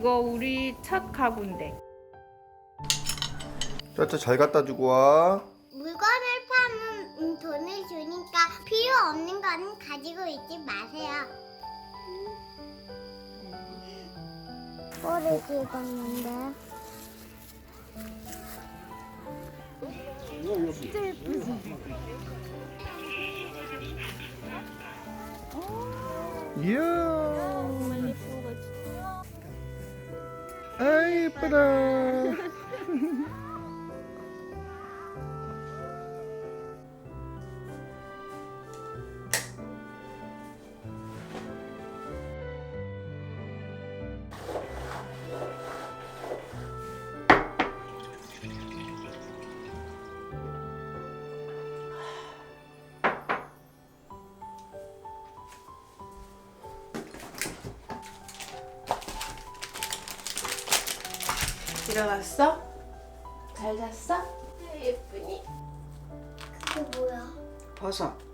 이거 우리 첫 가구인데. 짜짜 잘 갖다 주고 와. 물건을 파면 음, 돈을 주니까 필요 없는 건 가지고 있지 마세요. 꼬리 찍었는데. 진짜 예쁘지? 이야. 아예 일어났어? 잘 잤어? 예쁘니. 그게 뭐야? 버섯.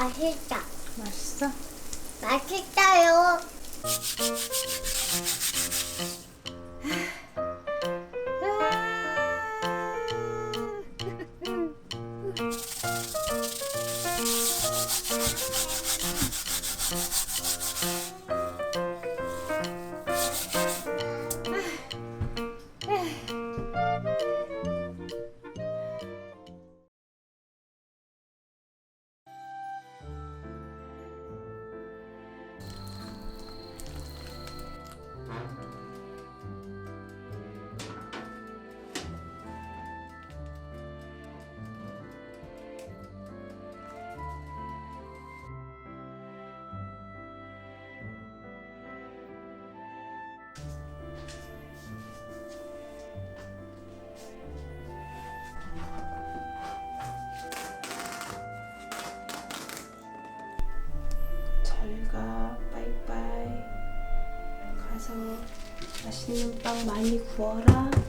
맛있다. 맛있어? 맛있다요. 맛있는 빵 많이 구워라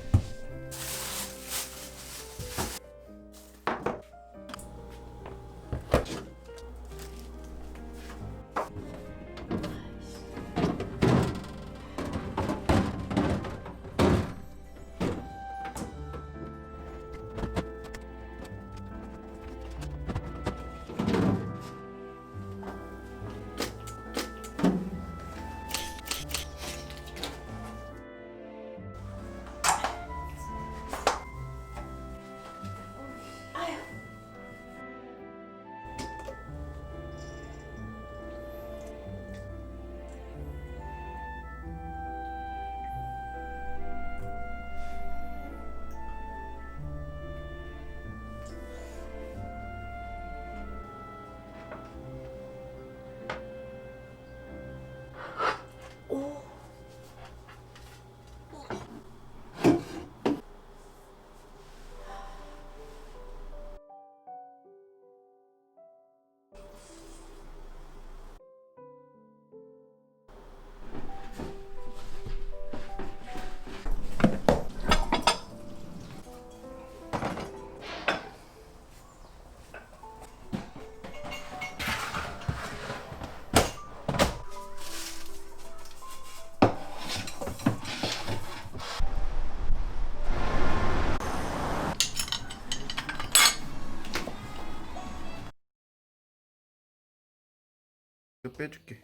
이거 빼줄게.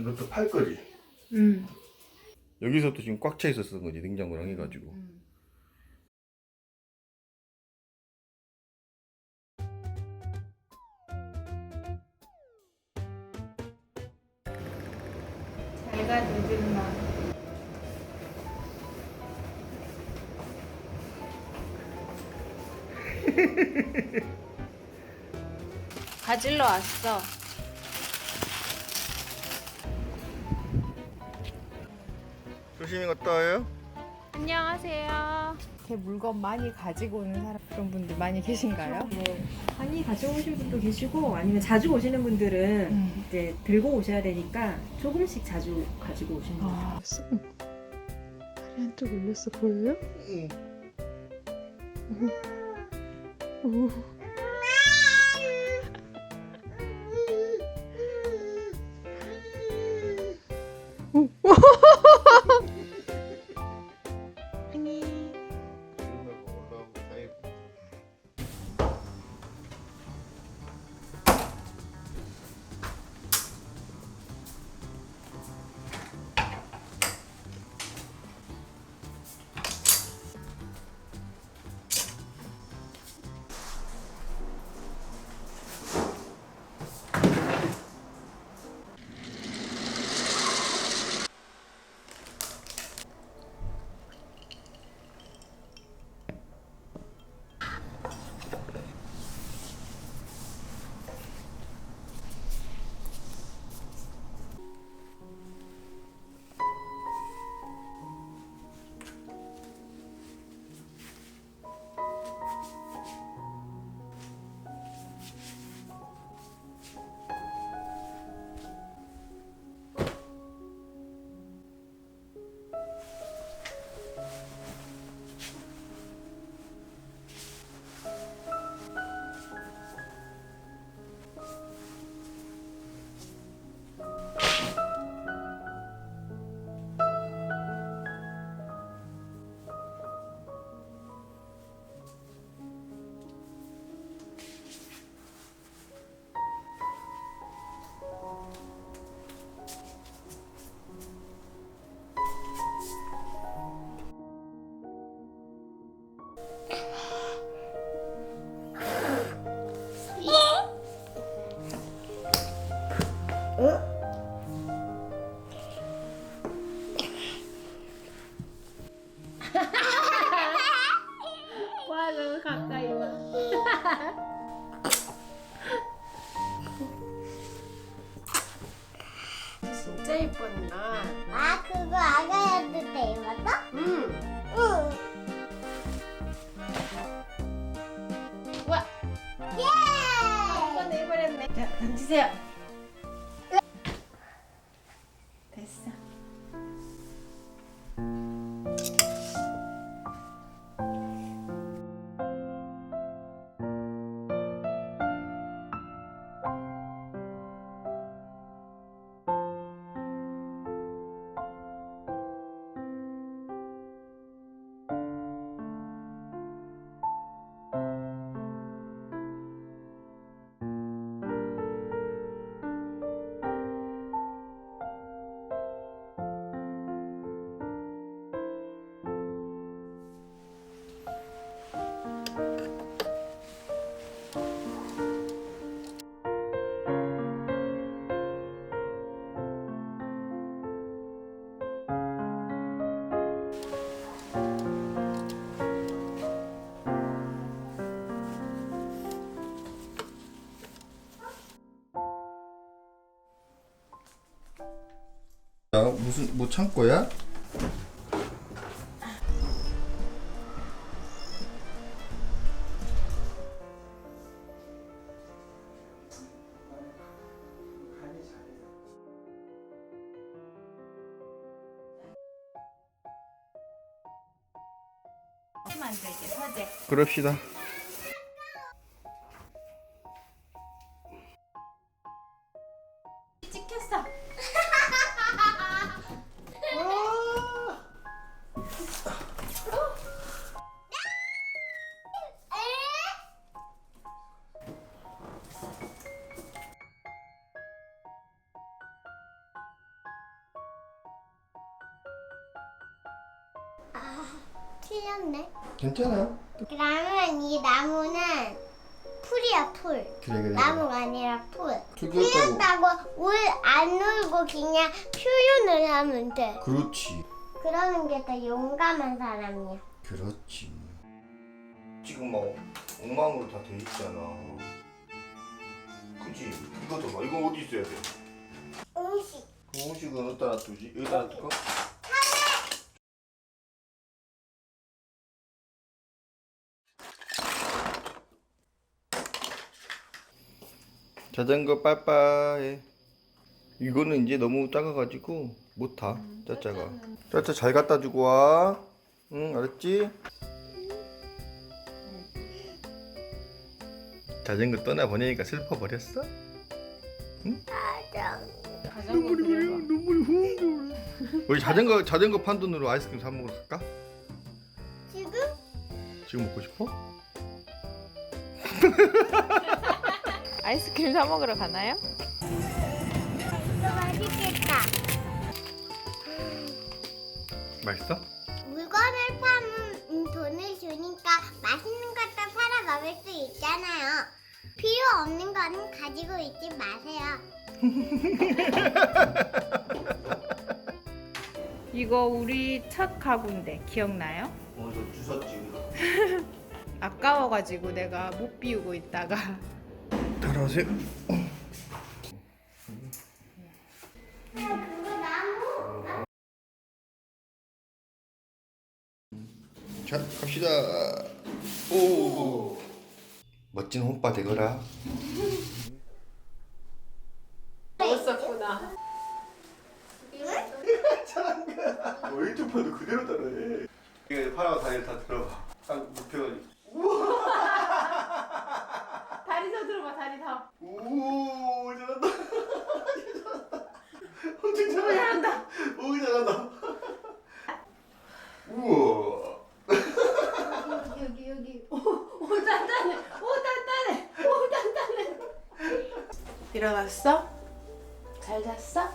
이것도 팔 거지. 응 여기서부터 지금 꽉 차 있었던 거지 냉장고랑 해가지고. 잘가 늦은 나 가질러 왔어. 조심히 갔다 와요. 안녕하세요. 이렇게 물건 많이 가지고 오는 사람 그런 분들 많이 계신가요? 네. 많이 가져오신 분도 계시고 아니면 자주 오시는 분들은 음. 이제 들고 오셔야 되니까 조금씩 자주 가지고 오시는 거예요. 아, 쌤. 다리 한쪽 올렸어 보여요? 응. 오. 무슨 뭐 창고야? 만들기 서재. 그럽시다. 말고 그냥 표현을 하면 돼. 그렇지. 그러는 게 더 용감한 사람이야. 그렇지. 지금 막 엉망으로 다 돼 있잖아. 그지? 이거 더 봐. 이거 어디 있어야 돼? 음식. 그 음식은 어디다 놔두지? 여기다 놔둘까? 자전거 빠빠이 이거는 이제 너무 작아가지고 못 타. 짜짜가. 짜짜 잘 갖다 주고 와. 응, 알았지? 자전거 떠나 보내니까 슬퍼 버렸어? 자전거 그려봐. 눈물이 훌렁 우리 자전거 자전거 판 돈으로 아이스크림 사 먹으러 갈까? 지금 지금 먹고 싶어? 아이스크림 사 먹으러 가나요? 맛있어? 물건을 파면 음, 돈을 주니까 맛있는 것도 팔아 먹을 수 있잖아요. 필요 없는 거는 가지고 있지 마세요. 이거 우리 첫 가구인데 기억나요? 어, 저 주웠지. 아까워가지고 내가 못 비우고 있다가 따라오세요. 갑시다. 오. 멋진 호빠 되거라. 먹었었구나. 왼쪽 팔도 그대로 따라해. 이거 팔하고 다리 다 들어봐. 딱 눕혀가지고. 다리 더 들어봐, 다리 더. 오, 잘한다. 잘한다. 엄청 잘한다. 오, 잘한다. 우와. 여기, 여기, 여기. 오, 오, 단단해. 오, 단단해. 오, 단단해. 일어났어? 잘 잤어?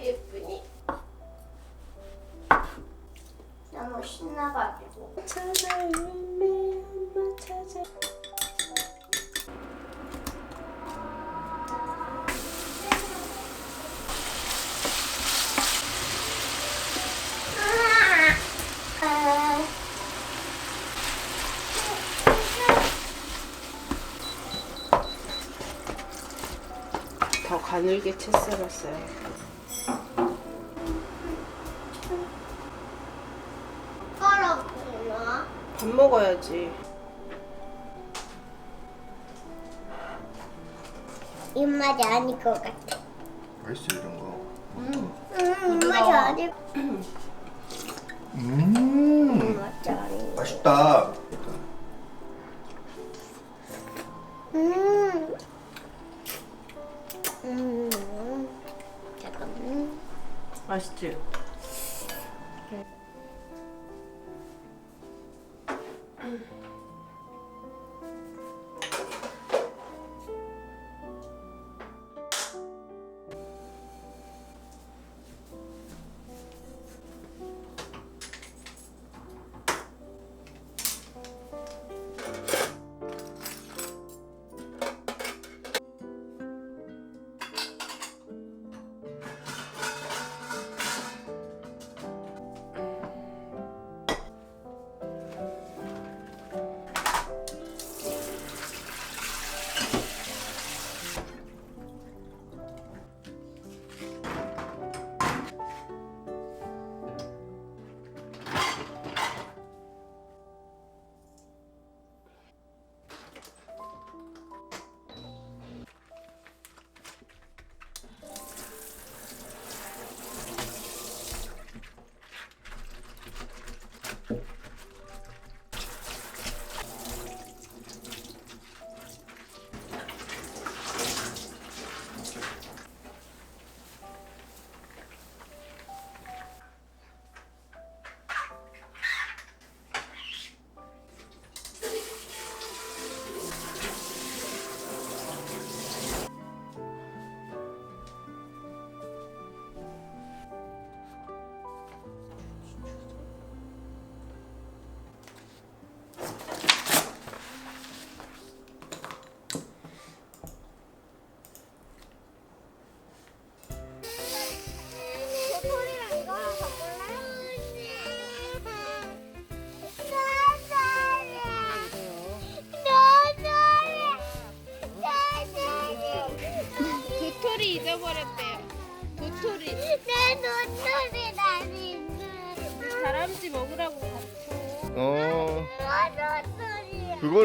예쁘니? 너무 신나가지고. 찾아, 이놈의 엄마 찾아. 아, 더 가늘게 채 썰었어요. 숟가락이나 밥 먹어야지. 입맛이 아닐 것 같아. 맛있어 이런 거. 음, 입맛이 아닐 음. 입맛이 아닐. 맛있다. 음. 음. 맛있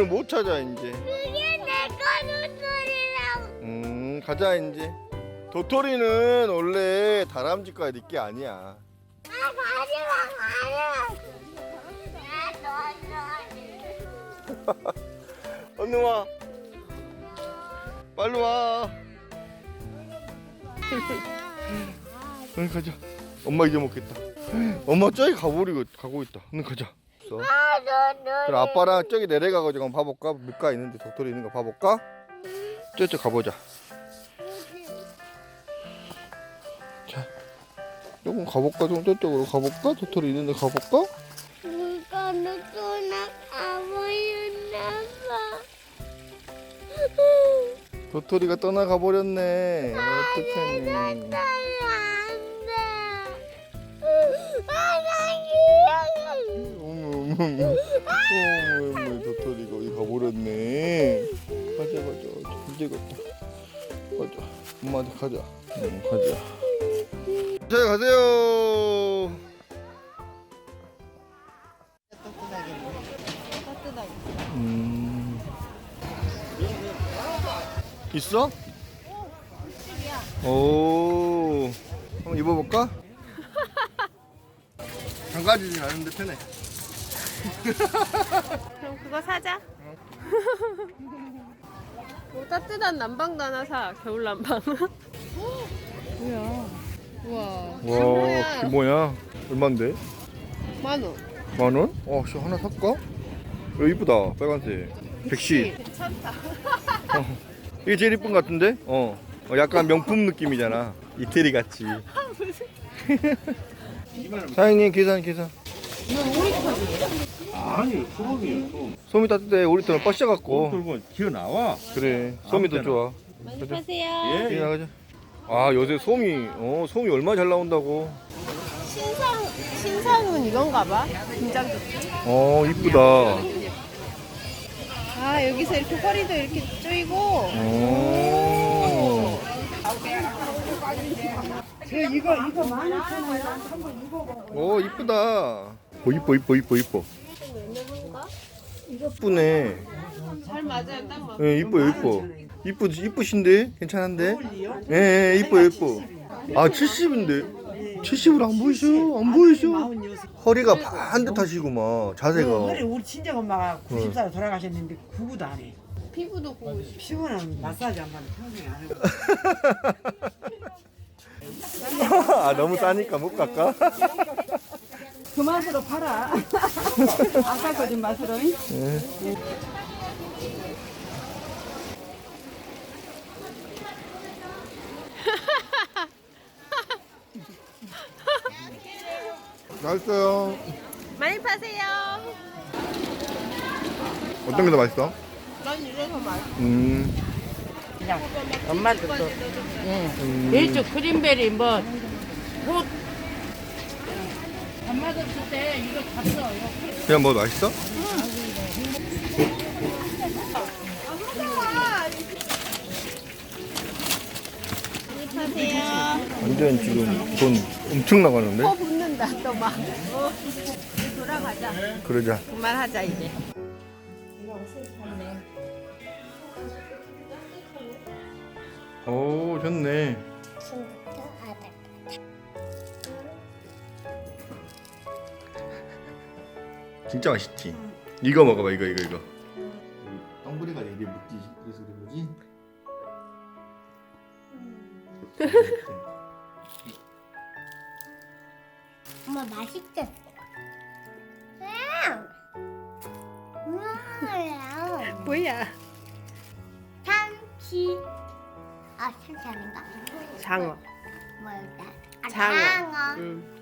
그거를 못 찾아 이제. 그게 내 거 눈물이라고. 음, 가자 이제. 도토리는 원래 다람쥐과 니게 아니야. 아 가지마 가지마 얼른 와. 빨리 와. 얼른 가자. 엄마 이제 먹겠다. 엄마 저기 가버리고 가고 있다. 얼른 가자. 없어. 그럼 아빠랑 저기 내려가가지고 한번 봐볼까? 물가 있는데 도토리 있는 거 봐볼까? 저쪽 가보자. 자, 조금 가볼까? 좀 저쪽으로 가볼까? 도토리 있는 데 가볼까? 물건을 또 나가버렸나 봐 도토리가 떠나가 버렸네. 어떡하니? 안돼 어 어머 도토리가 어디 가버렸네. 가자 가자 이제 갔다. 가자 엄마한테 가자. 응 가자. 자 가세요. 음. 있어? 오. 한번 입어볼까? 장가지진 않은데 편해. 그럼 그거 사자. 뭐 따뜻한 난방도 하나 사. 겨울 난방. 뭐야? 우와. 와, 그 뭐야? 얼마인데? 만 원. 만 원? 어, 씨 하나 살까? 이거 이쁘다, 빨간색. 백시. 괜찮다. 어. 이게 제일 이쁜 것 같은데? 어. 어, 약간 명품 느낌이잖아. 이태리 같이. 사장님 계산 계산. 아니 소금이에요 소금 솜이 따뜻해. 우리 때는 빠셔 갖고. 돌고 기어 나와 그래. 때나. 좋아. 많이 파세요. 예, 나가자. 아 요새 솜이 어 솜이 얼마 잘 나온다고. 신상 신상은 이건가 봐. 김장 조끼. 어 이쁘다. 아 여기서 이렇게 허리도 이렇게 조이고. 오. 오 이쁘다. 오 이뻐 이뻐 이뻐 이뻐. 이쁘네. 잘 맞아요. 딱 맞. 예 이뻐요 이뻐. 이쁘 이쁘신데 괜찮은데? 예, 예 이뻐 이뻐. 아 70인데. 70으로 안 보이셔 안 보이셔. 허리가 반듯하시고 막 자세가. 허리 우리 친정 엄마가 90살 돌아가셨는데 구구도 안 해. 피부도 고우시. 피부는 마사지 한번 평생에 안 하고. 아 너무 싸니까 못 갈까? 그 맛으로 팔아. 아까 거짓 맛으로. 맛있어요. 많이 파세요. 어떤 게 더 맛있어? 난 이래서 맛. 음. 엄마도 또 응. 일주 크림베리 뭐 호... 엄마도 그때 이거 이거 그냥 뭐 맛있어? 파세요. 완전 지금 돈 엄청 나가는데? 코 붓는다 또 막. 어. 돌아가자. 그러자. 그만하자 이제. 오, 좋네. 진짜 맛있지? 이거 먹어봐, 이거, 이거, 이거. 덩굴이가 입에 묻지, 그래서 그런 거지? 엄마 맛있겠어 우와 뭐야? 참치 아 참치 아닌가? 장어. 뭐였다? 아, 장어. 장어 응.